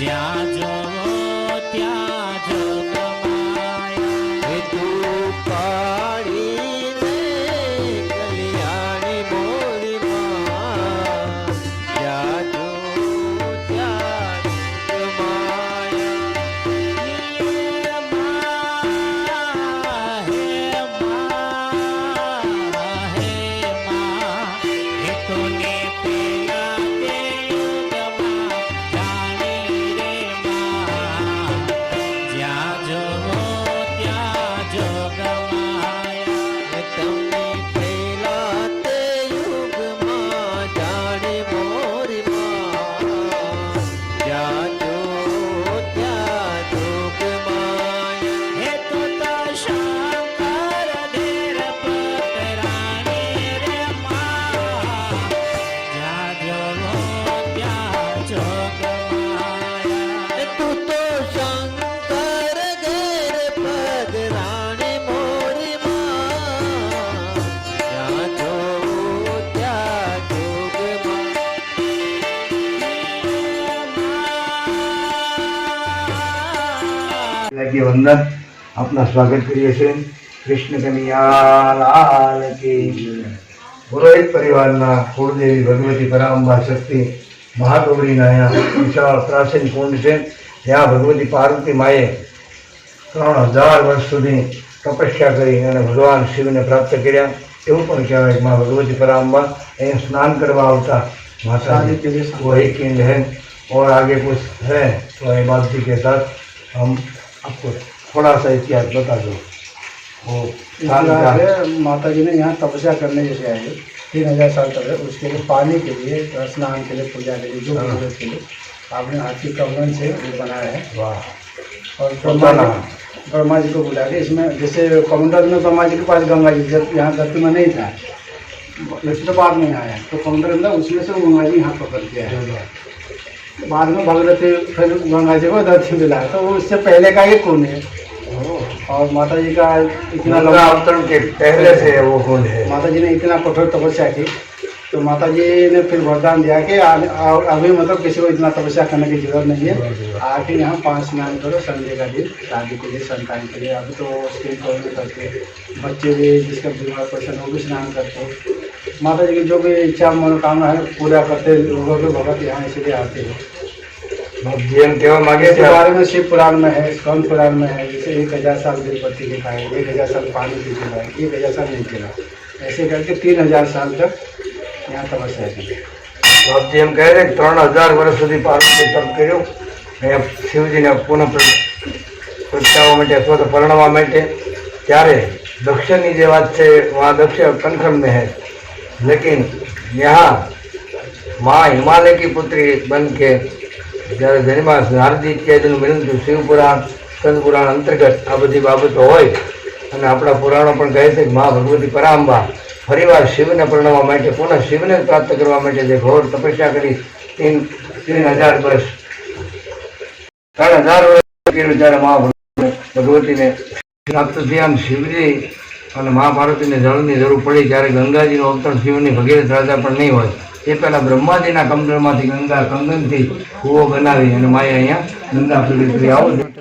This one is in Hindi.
જ્યાં જો রাজা પાર્વતી વંદન આપના સ્વાગત કરીએ છીએ કૃષ્ણ કનૈયા લાલ કી જય. પુરોહિત પરિવારના કુળદેવી ભગવતી પરાંબા શક્તિ મહાગૌરીના અહીંયા વિશાળ પ્રાચીન કુંડ છે ત્યાં ભગવતી પાર્વતી માએ ત્રણ હજાર વર્ષ સુધી તપસ્યા કરી અને ભગવાન શિવને પ્રાપ્ત કર્યા એવું પણ કહેવાય કે મા ભગવતી પરાંબા અહીંયા સ્નાન કરવા આવતા માતાજી के लिए वही किंड है और आगे कुछ है तो इबादत के साथ हम आपको थोड़ा सा इतिहास बता दो। वो है, माता जी ने यहाँ तपस्या करने जैसे आए। तीन हज़ार साल तक है। उसके लिए पानी के लिए स्नान के लिए पूजा के लिए जो भी ज़रूरत के लिए आपने हाथी कमलन से ये बनाया है। वाह। और ब्रह्मा जी ब्रह्मा जी को बुला के इसमें जैसे कमंडल में ब्रह्मा जी के पास गंगा जी जब यहाँ धरती में नहीं था लक्ष्मी तो बाद में आया। तो कमंडल में उसमें से गंगा जी यहाँ पकड़ के आए। बाद में भगवती फिर गंगा जी को धरती में लाया तो वो उससे पहले का ही कुंड है। और माता जी का इतना लंबा अवतरण के पहले से वो कुंड है। माता जी ने इतना कठोर तपस्या की तो माता जी ने फिर वरदान दिया कि अभी मतलब किसी को इतना तपस्या करने की ज़रूरत नहीं है। आके यहाँ पाँच स्नान करो संडे का दिन शादी के लिए संतान के लिए। अभी तो स्त्री कौन भी करते बच्चे भी जिसका विवाह पर्सन वो भी स्नान करते माता जी की जो भी इच्छा मनोकामना है पूरा करते लोगों के भगत यहाँ इसीलिए आते हैं। मांगे बारे में शिव पुराण में है स्कंद पुराण में है जैसे एक हज़ार साल गिरपति के एक हज़ार साल पानी की खिलाए एक हज़ार साल नहीं खिला ऐसे करके तीन हज़ार साल तक यहाँ तपस्या की। તો આપ જેમ કહે છે ત્રણ હજાર વર્ષ સુધી પાર્વતી તપ કર્યો. ને શિવજીને પુનઃ પ્રગટાવવા માટે અથવા તો પરણવા માટે ત્યારે દક્ષિણની बात વાત वहाँ दक्षिण દક્ષિણ में है लेकिन यहाँ माँ हिमालय की पुत्री बन के જ્યારે જન્મા નારદી ઇત્યાદિનું મિલન થયું શિવ પુરાણ સ્કંદ પુરાણ અંતર્ગત આ બધી બાબતો હોય અને આપણા પુરાણો પણ કહે છે કે મા ભગવતી પરાંબા ફરીવાર શિવને પરણવા માટે પુનઃ શિવને પ્રાપ્ત કરવા માટે જે ઘોર તપસ્યા કરી તીન તીન હજાર વર્ષ ત્રણ હજાર વર્ષ કર્યું ત્યારે મા ભગવતીને પ્રાપ્ત થયા અને શિવજી અને મા પાર્વતીને જળની જરૂર પડી ત્યારે ગંગાજીનું અવતરણ શિવની ભગીરથ રાજા પણ નહીં હોય. એ પહેલાં બ્રહ્માજીના કમંડળમાંથી ગંગા કંગનથી કૂવો બનાવી અને માએ અહીંયા ગંગા પીડિત આવો